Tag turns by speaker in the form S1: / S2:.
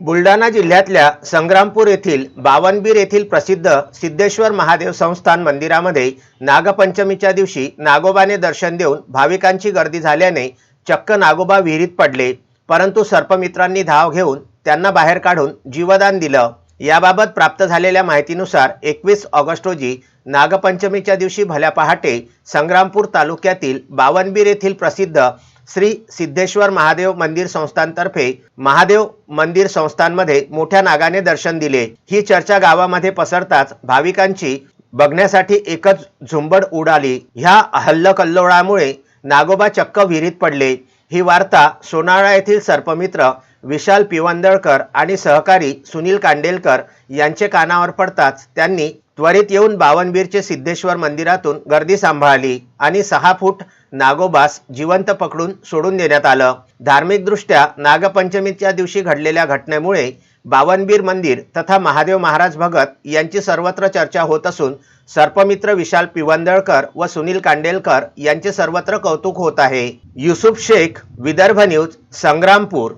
S1: बुलढाणा जिल्ह्यातल्या संग्रामपूर येथील बावनबीर येथील प्रसिद्ध सिद्धेश्वर महादेव संस्थान मंदिरामध्ये नागपंचमीच्या दिवशी नागोबाने दर्शन देऊन भाविकांची गर्दी झाल्याने चक्क नागोबा विहिरीत पडले. परंतु सर्पमित्रांनी धाव घेऊन त्यांना बाहेर काढून जीवदान दिलं. याबाबत प्राप्त झालेल्या माहितीनुसार एकवीस ऑगस्ट रोजी नागपंचमीच्या दिवशी भल्या पहाटे संग्रामपूर तालुक्यातील बावनबीर येथील प्रसिद्ध श्री सिद्धेश्वर महादेव मंदिर संस्थांतर्फे महादेव मंदिर संस्थांमध्ये मोठ्या नागाने दर्शन दिले. ही चर्चा गावामध्ये पसरताच भाविकांची बघण्यासाठी एकच झुंबड उडाली. ह्या हल्लकल्लोळामुळे नागोबा चक्क विहिरीत पडले. ही वार्ता सोनाळा येथील सर्पमित्र विशाल पिवंदळकर आणि सहकारी सुनील कांडेलकर यांचे कानावर पडताच त्यांनी त्वरित येऊन बावनबीरचे सिद्धेश्वर मंदिरातून गर्दी सांभाळली आणि सहा फूट नागोबास जिवंत पकडून सोडून देण्यात आलं. धार्मिकदृष्ट्या नागपंचमीच्या दिवशी घडलेल्या घटनेमुळे बावनबीर मंदिर तथा महादेव महाराज भगत यांची सर्वत्र चर्चा होत असून सर्पमित्र विशाल पिवंदळकर व सुनील कांडेलकर यांचे सर्वत्र कौतुक होत आहे. युसुफ शेख विदर्भ न्यूज संग्रामपूर.